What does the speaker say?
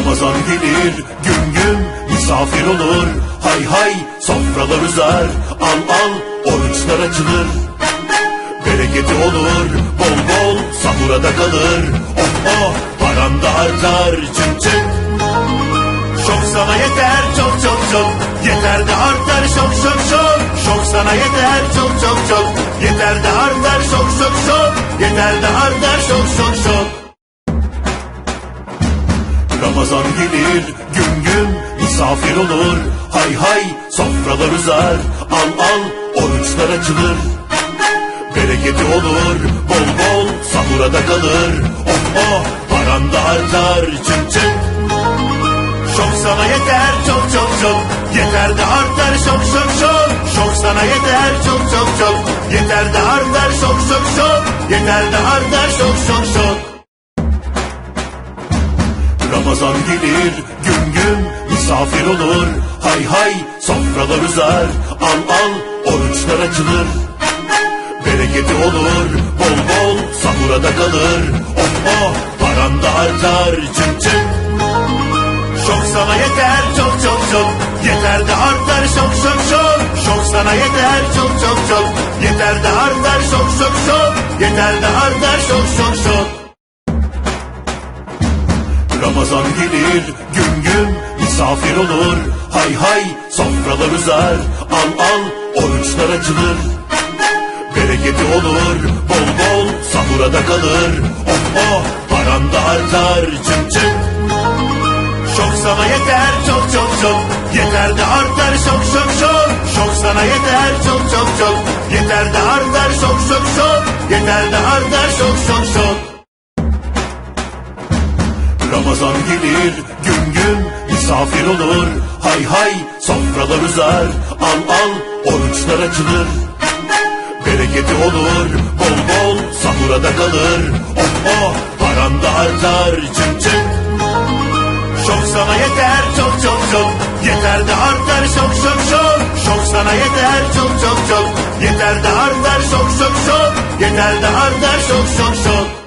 Ramazan gelir gün gün misafir olur. Hay hay sofralar uzar al al oruçlar açılır. Bereketi olur bol bol sahura da kalır. Oh oh paran da artar çık çık. Şok sana yeter çok çok çok Yeter de artar şok şok şok Şok sana yeter çok çok çok Yeter de artar şok şok şok Yeter de artar şok şok şok Ramazan gelir gün gün misafir olur. Hay hay sofralar uzar al al oruçlar açılır. Bereketi olur bol bol sahura da kalır. Oh oh paran da artar çık çık. Şok sana yeter çok çok çok. Yeter de artar şok şok şok. Şok sana yeter çok çok çok. Yeter de artar şok şok şok. Yeter de artar şok şok şok Ramazan gelir gün gün misafir olur. Hay hay sofralar uzar al al oruçlar açılır. Bereketi olur bol bol sahura da kalır. Oh oh paran da artar çık çık. Şok sana yeter çok çok çok. Yeter de artar şok şok şok. Şok sana yeter çok çok çok. Yeter de artar şok şok şok. Yeter de artar şok şok şok Ramazan gelir gün gün misafir olur. Hay hay sofralar uzar al al oruçlar açılır. Bereketi olur bol bol sahura da kalır. Oh oh paran da artar çık çık. Şok sana yeter çok çok çok. Yeter de artar şok şok şok. Şok sana yeter çok çok çok. Yeter de artar şok şok şok. Yeter de artar şok şok şok Ramazan gelir gün gün misafir olur. Hay hay sofralar uzar al al oruçlar açılır. Bereketi olur bol bol sahura da kalır. Oh oh paran da artar çık çık. Şok sana yeter çok çok çok. Yeter de artar şok şok şok Şok sana yeter çok çok çok. Yeter de artar şok şok şok Yeter de artar şok şok şok